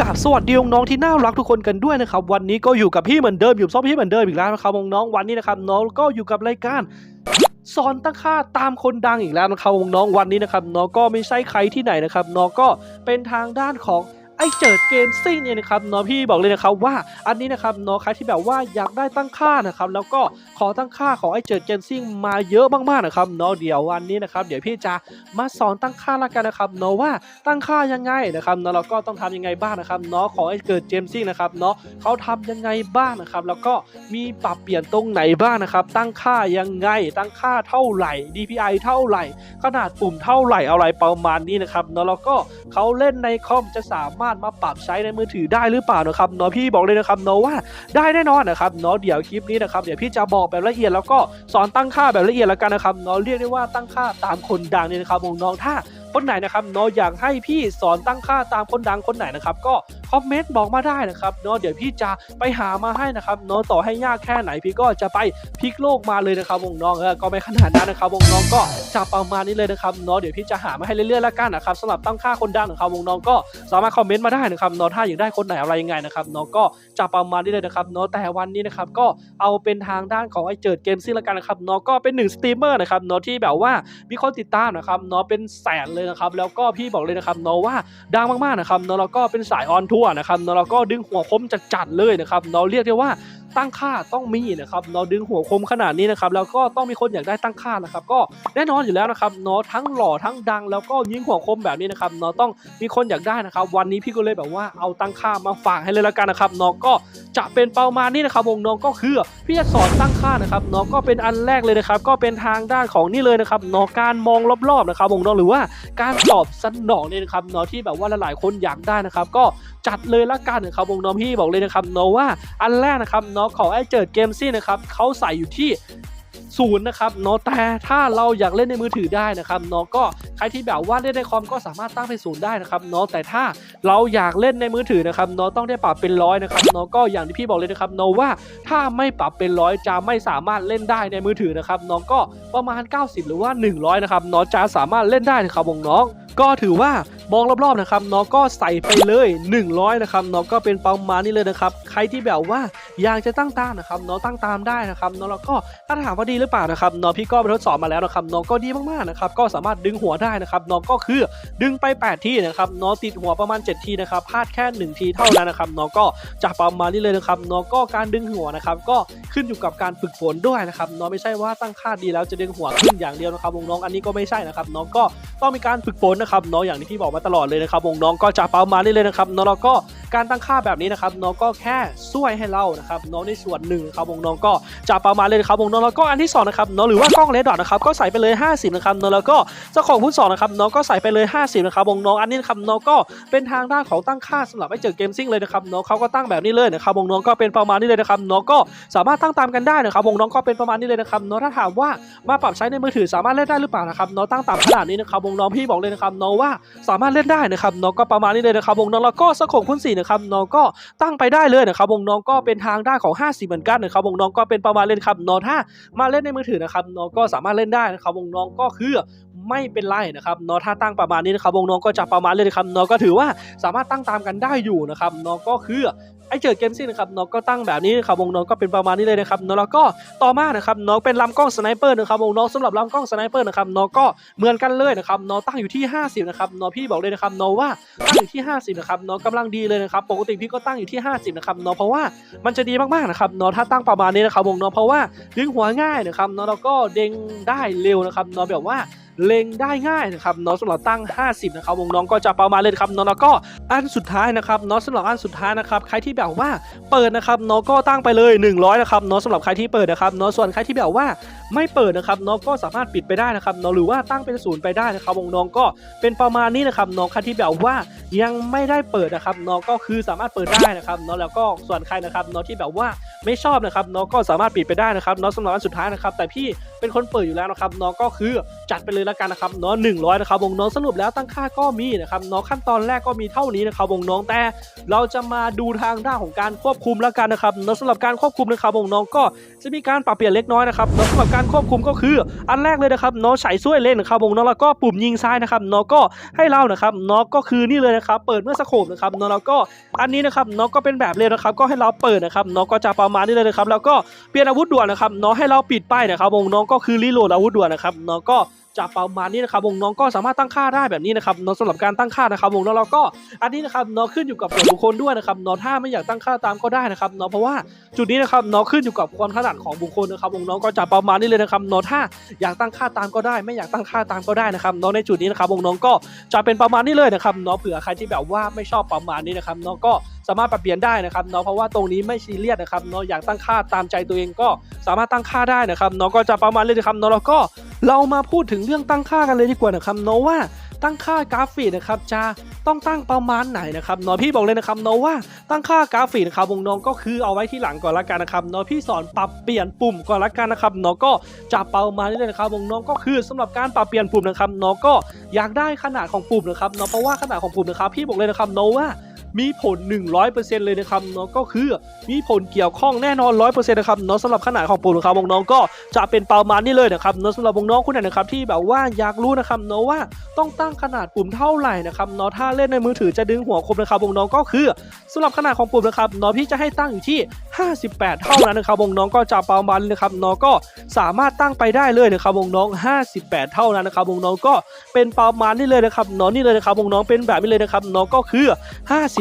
กราบสวัสดีน้องๆที่น่ารักทุกคนกันด้วยนะครับ วันนี้ก็อยู่กับพี่เหมือนเดิมอยู่ซอมพี่เหมือนเดิมอีกแล้วนะครับน้องๆวันนี้นะครับน้องก็อยู่กับรายการสอนตั้งค่าตามคนดังอีกแล้วนะครับน้องๆวันนี้นะครับน้องก็ไม่ใช่ใครที่ไหนนะครับน้องก็เป็นทางด้านของ ไอ้เจิดเกมซิ่งเนี่ยนะครับน้องพี่บอกเลยนะครับว่าอันนี้นะครับน้องใครที่แบบว่าอยากได้ตั้งค่านะครับแล้วก็ขอตั้งค่าของไอ้เจิดเกมซิ่งมาเยอะมากๆนะครับน้องเดี๋ยววันนี้นะครับเดี๋ยวพี่จะมาสอนตั้งค่าละกันนะครับน้องว่าตั้งค่ายังไงนะครับน้องเราก็ต้องทำยังไงบ้างนะครับน้องของไอ้เกิดเกมซิ่งนะครับเนาะเขาทำยังไงบ้างนะครับแล้วก็มีปรับเปลี่ยนตรงไหนบ้างนะครับตั้งค่ายังไง ตั้งค่าเท่าไหร่ DPI เท่าไหร่ ขนาดปุ่มเท่าไหร่อะไรประมาณนี้นะครับเนาะแล้วก็เขาเล่นในคอมจะสามารถมาปรับใช้ในมือถือได้หรือเปล่านะครับเนาะพี่บอกเลยนะครับเนาะว่าได้แน่นอนนะครับเนาะเดี๋ยวคลิปนี้นะครับเดี๋ยวพี่จะบอกแบบละเอียดแล้วก็สอนตั้งค่าแบบละเอียดแล้วกันนะครับเนาะเรียกได้ว่าตั้งค่าตามคนดังเนี่ยนะครับน้องๆถ้าคนไหนนะครับเนาะอยากให้พี่สอนตั้งค่าตามคนดังคนไหนนะครับก็ คอมเมนต์บอกมาได้นะครับเนาะเดี๋ยวพี่จะไปหามาให้นะครับเนาะต่อให้ยากแค่ไหนพี่ก็จะไปพลิกโลกมาเลยนะครับวงน้องเออก็ไม่ขนาดนั้นนะครับวงน้องก็จะประมาณนี้เลยนะครับเนาะเดี๋ยวพี่จะหามาให้เรื่อยๆแล้วกันนะครับสำหรับตั้งค่าคนดังนะครับวงน้องก็สามารถคอมเมนต์มาได้นะครับเนาะถ้าอยากได้คนไหนอะไรยังไงนะครับเนาะก็จะประมาณนี้เลยนะครับเนาะแต่วันนี้นะครับก็เอาเป็นทางด้านของไอ้เจิดเกมซิ่งแล้วกันนะครับเนาะก็เป็นหนึ่งสตรีมเมอร์นะครับเนาะที่แบบว่ามีคนติดตามนะครับเนาะเป็นแสนเลยนะครับแล้วก็พี่บอกเลยนะครับเนาะว่าดังมากๆนะครับเนาะแล้วก็เป็นสายออนทัวร์นะครับเนาะแล้วก็ดึงหัวคมจัดๆเลยนะครับเนาะเรียกได้ว่าตั้งค่าต้องมีนะครับเนาะดึงหัวคมขนาดนี้นะครับแล้วก็ต้องมีคนอยากได้ตั้งค่านะครับ ก็แน่นอนอยู่แล้วนะครับเนาะทั้งหล่อทั้งดัง แล้วก็ยิงหัวคมแบบนี้นะครับเนาะต้องมีคนอยากได้นะครับ วันนี้พี่ก็เลยแบบว่าเอาตั้งค่ามาฝากให้เลยละกันนะครับเนาะก็จะเป็นประมาณนี้นะครับวงน้องก็คือพี่จะสอนตั้งค่านะครับเนาะก็เป็นอันแรกเลยนะครับ ก็เป็นทางด้านของนี่เลยนะครับเนาะการมองรอบๆนะครับวงน้องหรือว่าการตอบสนองเนี่ยนะครับเนาะที่แบบว่าหลายๆคนอยากได้นะครับ ก็ จัดเลยละกันนะครับวงน้องพี่บอกเลยนะครับเนาะว่าอันแรกนะครับเนาะของไอ้เจิดเกมซี่นะครับเขาใส่อยู่ที่ศูนย์นะครับเนาะแต่ถ้าเราอยากเล่นในมือถือได้นะครับเนาะก็ใครที่แบบว่าเล่นในคอมก็สามารถตั้งเป็นศูนย์ได้นะครับเนาะแต่ถ้าเราอยากเล่นในมือถือนะครับเนาะต้องได้ปรับเป็นร้อยนะครับเนาะก็อย่างที่พี่บอกเลยนะครับเนาะว่าถ้าไม่ปรับเป็นร้อยจะไม่สามารถเล่นได้ในมือถือนะครับเนาะก็ประมาณ 90 หรือว่า 100นะครับเนาะจะสามารถเล่นได้นะครับวงน้องก็ถือว่า มองรอบๆนะครับเนาะก็ใส่ไปเลย 100นะครับเนาะก็เป็นประมาณนี้เลยนะครับ ใครที่แบบว่าอยากจะตั้งตามนะครับเนาะตั้งตามได้นะครับเนาะแล้วก็ถ้าถามว่าดีหรือเปล่านะครับเนาะพี่ก็ไปทดสอบมาแล้วนะครับเนาะก็ดีมากๆนะครับก็สามารถดึงหัวได้นะครับเนาะก็คือดึงไป 8 ที่นะครับเนาะติดหัวประมาณ 7 ทีนะครับพลาดแค่ 1 ทีเท่านั้นนะครับเนาะก็จะประมาณนี้เลยนะครับเนาะก็การดึงหัวนะครับก็ขึ้นอยู่กับการฝึกฝนด้วยนะครับเนาะไม่ใช่ว่าตั้งค่าดีแล้วจะดึงหัวขึ้นอย่างเดียวนะครับวงน้องอันนี้ก็ไม่ใช่นะครับเนาะก็ต้องมีการฝึกฝนนะครับเนาะอย่างที่พี่บอกมาตลอดเลยนะครับวงน้องก็จะประมาณนี้เลยนะครับนาะแล้วก็การตั้งค่าแบบนี้นะครับเนาะก็แค่ช่วยให้เรานะครับเนาะในส่วนหนึ่งครับวงน้องก็จะประมาณเลยครับวงน้องแล้วก็อันที่สองนะครับเนาะหรือว่ากล้องเลดดอทนะครับก็ใส่ไปเลย 50นะครับเนาะแล้วก็เจ้าของพุทสองนะครับเนาะก็ใส่ไปเลย 50นะครับวงน้องอันนี้นะครับเนาะก็เป็นทางด้านของตั้งค่าสำหรับไอ้เจอเกมซิ่งเลยนะครับเนาะเขาก็ตั้งแบบนี้เลยนะครับวงน้องก็เป็นประมาณนี้เลยนะครับเนาะก็สามารถตั้งตามกันได้นะครับวงน้องก็เป็นประมาณนี้เลยนะครับเนาะถ้าถามว่ามาปรับใช้ในมือถือสามารถเล่นได้หรือเปล่านะครับเนาะตั้งตามขนาดนี้นะครับวงน้องพี่บอกเลยนะครับเนาะว่าสามารถเล่นได้นะครับเนาะก็ประมาณนี้เลยนะครับวงน้องแล้วก็สโคปคูณสี่นะครับเนาะก็ตั้งไปได้เลยนะครับวงน้องก็เป็นทางด้านของ 50 เหมือนกันนะครับวงน้องก็เป็นประมาณเล่นครับเนาะถ้ามาเล่นในมือถือนะครับเนาะก็สามารถเล่นได้นะครับวงน้องก็คือไม่เป็นไรนะครับเนาะถ้าตั้งประมาณนี้นะครับวงน้องก็จะประมาณเลยนะครับเนาะก็ถือว่าสามารถตั้งตามกันได้อยู่นะครับเนาะก็คือ ไอเจอเกมซิ่นะครับนาะก็ตั้งแบบนี้นะครับวงน้องก็เป็นประมาณนี้เลยนะครับนาะแล้วก็ต่อมานะครับเนาะเป็นลำกล้องสไนเปอร์นะครับวงน้องสำหรับลำกล้องสไนเปอร์นะครับนาะก็เหมือนกันเลยนะครับเนาะตั้งอยู่ที่ 50นะครับเนาะพี่บอกเลยนะครับเนาะว่าตั้งอยู่ที่ 50นะครับนาะกำลังดีเลยนะครับปกติพี่ก็ตั้งอยู่ที่ 50นะครับเนาะเพราะว่ามันจะดีมากๆนะครับเนาะถ้าตั้งประมาณนี้นะครับวงเนาะเพราะว่าดึงหัวง่ายนะครับเนาะแล้วก็เด้งได้เร็วนะครับเนาะแบบว่า เล็งได้ง่ายนะครับน้องสำหรับตั้ง 50 นะครับวงน้องก็จะประมาณเลยครับเนาะแล้วก็อันสุดท้ายนะครับน้องสำหรับอันสุดท้ายนะครับใครที่แบบว่าเปิดนะครับน้องก็ตั้งไปเลย 100 นะครับน้องสำหรับใครที่เปิดนะครับน้องส่วนใครที่แบบว่า ไม่เปิดนะครับเนาะก็สามารถปิดไปได้นะครับเนาะหรือว่าตั้งเป็นศูนย์ไปได้นะครับวงน้องก็เป็นประมาณนี้นะครับนาะใครที่แบบว่ายังไม่ได้เปิดนะครับเนาะก็คือสามารถเปิดได้นะครับเนาะแล้วก็ส่วนใครนะครับเนาะที่แบบว่าไม่ชอบนะครับเนาะก็สามารถปิดไปได้นะครับเนาะสำหรับอันสุดท้ายนะครับแต่พี่เป็นคนเปิดอยู่แล้วนะครับเนาะก็คือจัดไปเลยละแล้วกันนะครับเนาะหนึ่งร้อยนะครับวงน้องสรุปแล้วตั้งค่าก็มีนะครับเนาะขั้นตอนแรกก็มีเท่านี้นะครับวงน้องแต่เราจะมาดูทางด้านของการควบคุมแล้วกันนะครับเนาะสำหรับการควบคุมนะครับวงน้องก็จะมีการปรับเปลี่ยนเล็กน้อยนะครับเนาะสำหรับการควบคุมก็คืออันแรกเลยนะครับน้องใส่ช่วยเล่นนะครับวงน้องแล้วก็ปุ่มยิงซ้ายนะครับน้องก็ให้เรานะครับน้องก็คือนี่เลยนะครับเปิดเมื่อสโคปนะครับน้องแล้วก็อันนี้นะครับน้องก็เป็นแบบเล่นนะครับก็ให้เราเปิดนะครับน้องก็จะประมาณนี้เลยนะครับแล้วก็เปลี่ยนอาวุธด่วนนะครับน้องให้เราปิดป้ายนะครับวงน้องก็คือรีโหลดอาวุธด่วนนะครับน้องก็ จะประมาณนี้นะครับวงน้องก็สามารถตั้งค่าได้แบบนี้นะครับเนาะสำหรับการตั้งค่านะครับวงน้องเราก็อันนี้นะครับเนาะขึ้นอยู่กับส่วนบุคคลด้วยนะครับเนาะถ้าไม่อยากตั้งค่าตามก็ได้นะครับเนาะเพราะว่าจุดนี้นะครับเนาะขึ้นอยู่กับความถนัดของบุคคลนะครับวงน้องก็จะประมาณนี้เลยนะครับเนาะถ้าอยากตั้งค่าตามก็ได้ ไม่อยากตั้งค่าตามก็ได้นะครับเนาะในจุดนี้นะครับวงน้องก็จะเป็นประมาณนี้เลยนะครับเนาะเผื่อใครที่แบบว่าไม่ชอบประมาณนี้นะครับเนาะก็สามารถปรับเปลี่ยนได้นะครับเนาะเพราะว่าตรงนี้ไม่ซีเรียสนะครับเนาะอยากตั้งค่าตามใจตัวเองก็สามารถตั้งค่าได้นะครับเนาะก็จะประมาณนี้นะครับเนาะแล้วก็ เรามาพูดถึงเรื่องตั้งค่ากันเลยดีกว่านะครับเนาะว่าตั้งค่ากราฟิกนะครับจะต้องตั้งประมาณไหนนะครับเนาะพี่บอกเลยนะครับเนาะว่าตั้งค่ากราฟิกนะครับวงน้องก็คือเอาไว้ที่หลังก่อนละกันนะครับเนาะพี่สอนปรับเปลี่ยนปุ่มก่อนละกันนะครับเนาะก็จะประมาณนี้เลยนะครับวงน้องก็คือสำหรับการปรับเปลี่ยนปุ่มนะครับเนาะก็อยากได้ขนาดของปุ่มนะครับเนาะเพราะว่าขนาดของปุ่มนะครับพี่บอกเลยนะครับเนาะว่า มีผล 100%เลยนะครับเนาะก็คือมีผลเกี่ยวข้องแน่นอน 100%นะครับเนาะสำหรับขนาดของปุ่มนะครับวงน้องก็จะเป็นประมาณนี้เลยนะครับเนาะสำหรับวงน้องคุณไหนนะครับที่แบบว่าอยากรู้นะครับเนาะว่าต้องตั้งขนาดปุ่มเท่าไหร่นะครับเนาะถ้าเล่นในมือถือจะดึงหัวคมนะครับวงน้องก็คือสำหรับขนาดของปุ่มนะครับเนาะพี่จะให้ตั้งอยู่ที่ 58 เท่านั้นนะครับวงน้องก็จะประมาณนี้นะครับเนาะก็สามารถตั้งไปได้เลยนะครับวงน้อง 58 เท่านั้นนะครับวงน้องก็เป็นประมาณนี้เลยนะครับเนาะนี่เลยนะครับวงน้องเป็นแบบนี้เลยนะครับเนาะก็คือ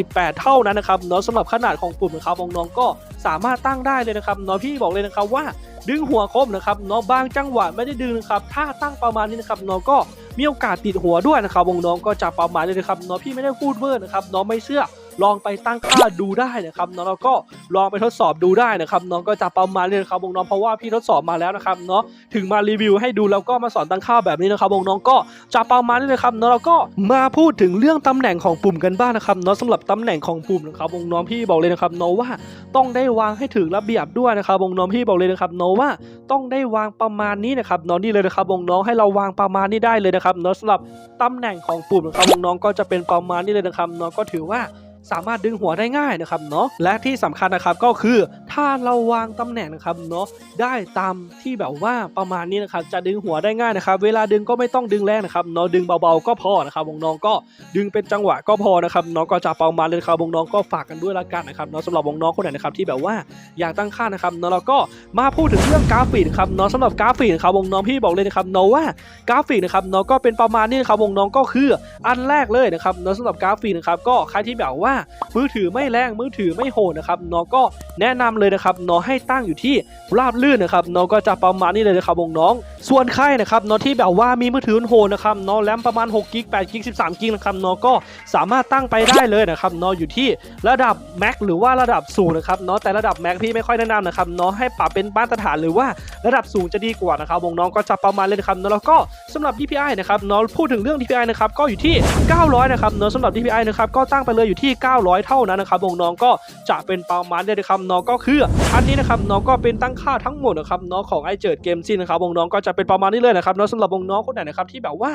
18 เท่านั้นนะครับเนาะสำหรับขนาดของกลุ่มนะครับน้องๆก็สามารถตั้งได้เลยนะครับเนาะพี่บอกเลยนะครับว่าดึงหัวคมนะครับเนาะบางจังหวะไม่ได้ดึงนะครับถ้าตั้งประมาณนี้นะครับเนาะก็มีโอกาสติดหัวด้วยนะครับวงน้องก็จะประมาณนี้นะครับเนาะพี่ไม่ได้พูดเวอร์นะครับเนาะไม่เชื่อ ลองไปตั้งค่าดูได้นะครับเนาะแล้วก็ลองไปทดสอบดูได้นะครับน้องก็จะประมาณนี้นะครับวงน้องเพราะว่าพี่ทดสอบมาแล้วนะครับเนาะถึงมารีวิวให้ดูแล้วก็มาสอนตั้งค่าแบบนี้นะครับวงน้องก็จะประมาณนี้นะครับเนาะแล้วก็มาพูดถึงเรื่องตำแหน่งของปุ่มกันบ้างนะครับเนาะสำหรับตำแหน่งของปุ่มนะครับวงน้องพี่บอกเลยนะครับเนาะว่าต้องได้วางให้ถึงระเบียบด้วยนะครับวงน้องพี่บอกเลยนะครับเนาะว่าต้องได้วางประมาณนี้นะครับเนาะนี่เลยนะครับวงน้องให้เราวางประมาณนี้ได้เลยนะครับเนาะสำหรับตำแหน่งของปุ่มนะครับวงน้องก็จะเป็นประมาณนี้เลยนะครับเนาะก็ถือว่า สามารถดึงหัวได้ง่ายนะครับเนาะและที่สำคัญนะครับก็คือถ้าเราวางตำแหน่งนะครับเนาะได้ตามที่แบบว่าประมาณนี้นะครับจะดึงหัวได้ง่ายนะครับ เวลาดึงก็ไม่ต้องดึงแรงนะครับเนาะดึงเบาๆก็พอนะครับวงน้องก็ดึงเป็นจังหวะก็พอนะครับเนาะก็จะประมาณเลยครับวงน้องก็ฝากกันด้วยละกันนะครับเนาะสำหรับวงน้องคนไหนนะครับที่แบบว่าอยากตั้งค่านะครับเนาะแล้วก็มาพูดถึงเรื่องกราฟิกนะครับเนาะสำหรับกราฟิกนะครับวงน้องพี่บอกเลยนะครับเนาะว่ากราฟิกนะครับเนาะก็เป็นประมาณนี้นะครับวงน้องก็คืออันแรกเลยนะครับเนาะสำหรับกราฟิกนะครับก็ใครที่แบบว่ามือถือไม่แรงมือถือไม่โหดนะครับเนาะก็แนะนำเลยนะครับเนาะให้ตั้งอยู่ที่ราบลื่นนะครับเนาะก็จะประมาณนี้เลยนะครับวงน้อง ส่วนใครนะครับเนาะที่แบบว่ามีมือถือโหดนะครับเนาะแรมประมาณ6กิก8กิก13กิกนะครับเนาะก็สามารถตั้งไปได้เลยนะครับเนาะอยู่ที่ระดับแม็กหรือว่าระดับสูงนะครับเนาะแต่ระดับแม็กพี่ไม่ค่อยแนะนำนะครับเนาะให้ปรับเป็นมาตรฐานหรือว่าระดับสูงจะดีกว่านะครับวงน้องก็จะประมาณเลยนะครับนาะแล้วก็สำหรับ DPI นะครับเนาะพูดถึงเรื่อง DPI นะครับก็อยู่ที่ 900 นะครับเนาะสำหรับ DPI นะครับก็ตั้งไปเลยอยู่ที่900 เท่านั้นนะครับวงน้องก็จะเป็นประมาณนี้นะครับน้องก็คืออันนี้นะครับน้องก็เป็นตั้งค่าทั้งหมดนะครับน้องของไอเจิดเกมซินนะครับวงน้องก็จะเป็นประมาณนี้เลยนะครับน้องสำหรับวงน้องคนไหนนะครับที่แบบว่า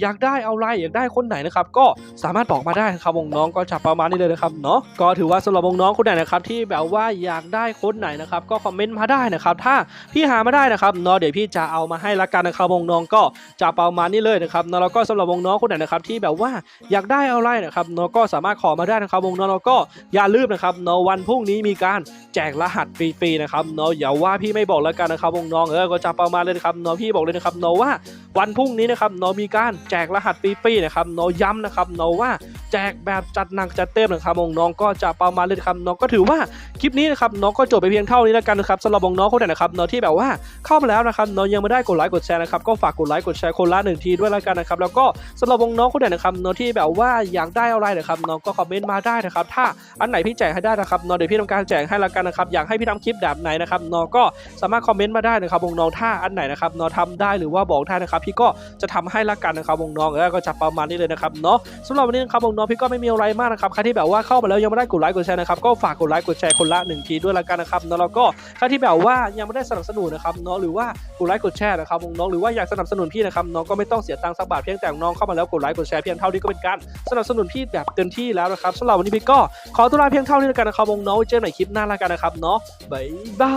อยากได้เอาอะไรอยากได้คนไหนนะครับก็สามารถบอกมาได้นะครับวงน้องก็จะประมาณนี้เลยนะครับเนาะก็ถือว่าสำหรับวงน้องคนไหนนะครับที่แบบว่าอยากได้คนไหนนะครับก็คอมเมนต์มาได้นะครับถ้าพี่หามาได้นะครับเนาะเดี๋ยวพี่จะเอามาให้ละกันนะครับวงน้องก็จะประมาณนี้เลยนะครับเนาะแล้วก็สำหรับวงน้องคนไหนนะครับที่แบบว่าอยากได้เอาอะไรนะครับเนาะก็สามารถขอมาได้นะครับวงน้องแล้วก็อย่าลืมนะครับเนาะวันพรุ่งนี้มีการแจกรหัสฟรีๆนะครับเนาะอย่าว่าพี่ไม่บอกล้วกันนะครับวงน้องเออก็จะประมาณเลยนะครับเนาะพี่บอกเลยนะครับเนาะว่าวันพรุ่งนี้นะครับเนาะมีการแจกรหัสฟรีๆนะครับเนาะย้ำนะครับเนาะว่าแจกแบบจัดหนักจัดเต็มนะครับน้องก็จะประมาณเลยนะครับน้องก็ถือว่าคลิปนี้นะครับน้องก็จบไปเพียงเท่านี้แล้วกันนะครับสำหรับน้องคนไหนนะครับนาะที่แบบว่าเข้ามาแล้วนะครับน้องยังไม่ได้กดไลค์กดแชร์นะครับก็ฝากกดไลค์กดแชร์คนละหนึ่งทีด้วยแล้วกันนะครับแล้วก็สำหรับน้องคนไหนนะครับนาะที่แบบว่าอยากได้อะไรนะครับน้องก็คอมเมนต์มาได้นะครับถ้าอันไหนพี่แจกให้ได้นะครับนาะเดี๋ยวพี่ทำการแจกให้แล้วกันนะครับอยากให้พี่ทำคลิปแบบไหนนะครับน้องก็สามารถคอมเมนต์มาได้นะครับน้องถ้าอันไหนนะครับน้องทำได้หรือว่าบอกได้นะครับพี่ก็จะทำให้ละกันนะครับน้องก็จะประมาณนี้เลยนะครับเนาะสำหรับวันนี้นะครับน้องพี่ก็ไม่มีอะไรมากนะครับใครที่แบบว่าเข้ามาแล้วยังไม่ได้กดไลค์กดแชร์นะครับก็ฝากกดไลค์กดแชร์คนละหนึ่งทีด้วยละกันนะครับเนาะแล้วก็ใครที่แบบว่ายังไม่ได้สนับสนุนนะครับเนาะหรือว่ากดไลค์กดแชร์นะครับน้องหรือว่าอยากสนับสนุนพี่นะครับน้องก็ไม่ต้องเสียตังค์สักบาทเพียงแต่น้องเข้ามาแล้วกดไลค์กดแชร์เพียงเท่านี้ก็เป็นการสนับสนุนพี่แบบเต็มที่แล้วนะครับสำหรับวันนี้พี่ก็ขอตัวลาเพียงเท่านี้ล้วกันนะครับน้องไว้เจอกันใหม่คลิปหน้าละกันนะครับเนาะบ๊ายบา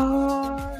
ย